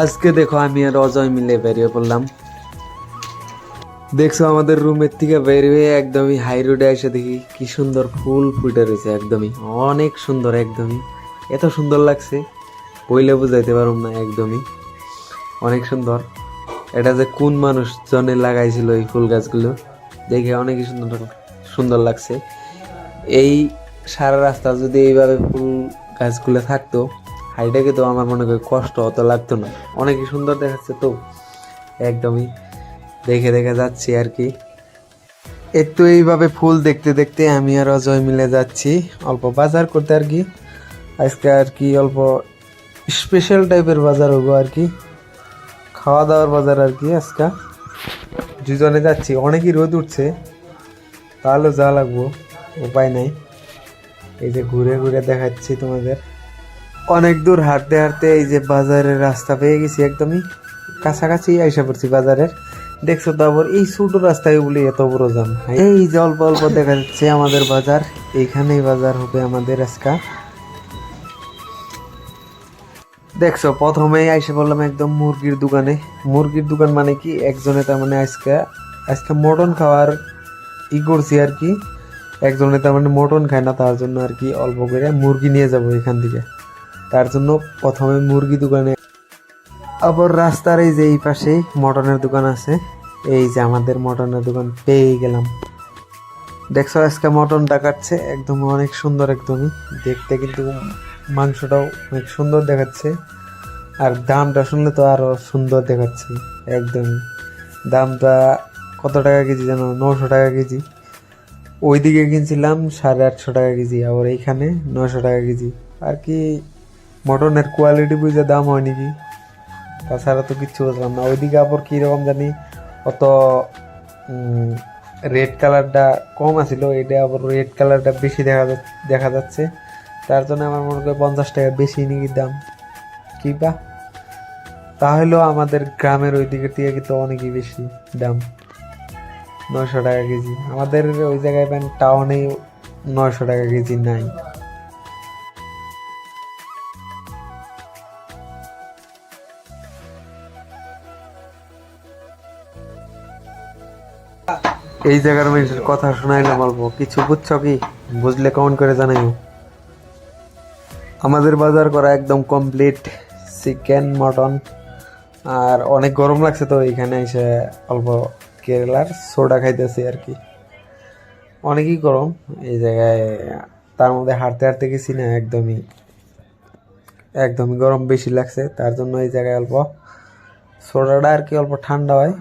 আজকে দেখো আমি আর অজয় মিলে বেরিয়ে পড়লাম। দেখছ আমাদের রুমের থেকে বের হয়ে একদমই হাই রোডে এসে দেখি কি সুন্দর ফুল ফুটে রয়েছে একদমই, অনেক সুন্দর একদমই। এত সুন্দর লাগছে, বইলে বুঝাইতে পারুম না একদমই। অনেক সুন্দর। এটা যে কোন মানুষ জনে লাগাইছিল এই ফুল গাছগুলো, দেখে অনেকই সুন্দর সুন্দর লাগছে। এই সারা রাস্তা যদি এইভাবে ফুল গাছগুলো থাকতো হাইটাকে তো আমার মনে করি কষ্ট অত লাগতো না। অনেকই সুন্দর দেখাচ্ছে তো। একদমই দেখে দেখে যাচ্ছি আর কি। একটু এইভাবে ফুল দেখতে দেখতে আমি আর অজয় মিলে যাচ্ছি অল্প বাজার করতে আর কি। আজকে আর কি অল্প স্পেশাল টাইপের বাজার হব আর কি। খাওয়া দাওয়ার বাজার আর কি আজকে। দুজনে যাচ্ছি, অনেকই রোদ উঠছে। তাহলে যা লাগবো, উপায় নাই। এই যে ঘুরে ঘুরে দেখাচ্ছি তোমাদের। অনেক দূর হাঁটতে হাঁটতে এই যে বাজারের রাস্তা পেয়ে গেছি একদমই। কাছাকাছি আইসা পড়ছি বাজারের। দেখছ তারপর এই ছোট রাস্তায় বলি এত বড় জাম। এই যে অল্প অল্প দেখা যাচ্ছে আমাদের বাজার। এইখানেই বাজার হবে আমাদের আজকা। দেখছ, প্রথমেই আইসে বললাম একদম মুরগির দোকানে। মুরগির দোকান মানে কি? একজনে তার মানে আজকে আজকে মটন খাওয়ার ই করছি আর কি। একজনে তার মানে মটন খায় না, তার জন্য আর কি অল্প করে মুরগি নিয়ে যাব এখান থেকে। তার জন্য প্রথমে মুরগি দোকানে আবার রাস্তার এই যে এই পাশেই মটনের দোকান আছে। এই যে আমাদের মটনের দোকান পেয়ে গেলাম। দেখছ, আজকে মটনটা কাটছে একদম অনেক সুন্দর একদমই। দেখতে কিন্তু মাংসটাও অনেক সুন্দর দেখাচ্ছে। আর দামটা শুনলে তো আরও সুন্দর দেখাচ্ছে একদমই। দামটা কত টাকা কেজি জানো? নশো টাকা কেজি। ওইদিকে কিনছিলাম সাড়ে আটশো টাকা কেজি, আবার এইখানে নশো টাকা কেজি। আর কি মটনের কোয়ালিটি বুঝে দাম হয় নাকি? তাছাড়া তো কিচ্ছু বুঝলাম না। ওইদিকে আবার কীরকম জানি অত রেড কালারটা কম আছিল, এটা আবার রেড কালারটা বেশি দেখা দেখা যাচ্ছে। তার জন্য আমার মনে হয় পঞ্চাশ টাকা বেশি নাকি দাম। কি বা? তাহলেও আমাদের গ্রামের ওই দিকের থেকে কিন্তু অনেকই বেশি দাম। নয়শো টাকা কেজি। আমাদের ওই জায়গায় টাউনে নয়শো টাকা কেজি নাই। এই জায়গার মানুষের কথা শোনাইলাম অল্প কিছু বুঝছ কি? বুঝলে কমেন্ট করে জানাইও। আমাদের বাজার করা একদম কমপ্লিট চিকেন মটন আর অনেক গরম লাগছে তো, এখানে এসে অল্প কেরালার সোডা খাইতেছি আর কি। অনেকই গরম, এই জায়গায় তার মধ্যে হাঁটতে হাঁটতে গেছি না, একদমই একদমই গরম বেশি লাগছে, তার জন্য এই জায়গায় অল্প সোডাটা আর কি অল্প ঠান্ডা হয়।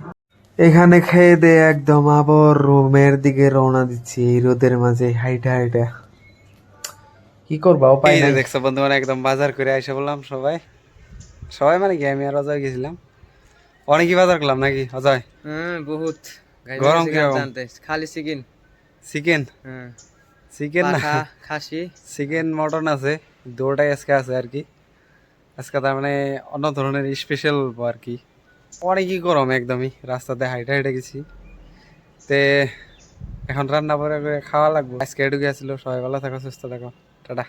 এখানে খেয়ে দিয়ে একদম আবার রুমের দিকে রওনা দিচ্ছি এই রোদের মাঝে। হাইটা হাইটা। কি করবা? উপায় নাই। দেখছ বন্ধু মানে একদম বাজার করে এসে বললাম সবাই। সবাই মানে কি আমি আর অজয় গেছিলাম। অনেকই বাজার করলাম নাকি অজয়? হ্যাঁ বহুত। গরম কীরকম? খালি চিকেন। চিকেন? হ্যাঁ চিকেন না? খাসি। চিকেন মটন আছে। দুটাই আজকে আছে আর কি। আজকে তার মানে অন্য ধরনের স্পেশাল আর কি। অনেকই গরম একদমই? রাস্তাতে হাইটে হাইটে গেছি। তে এখন রান্না করে খাওয়া লাগবে। আজকে এটুকু আসলো, সবাই ভালো থাকো, সুস্থ থাকো। টাটা।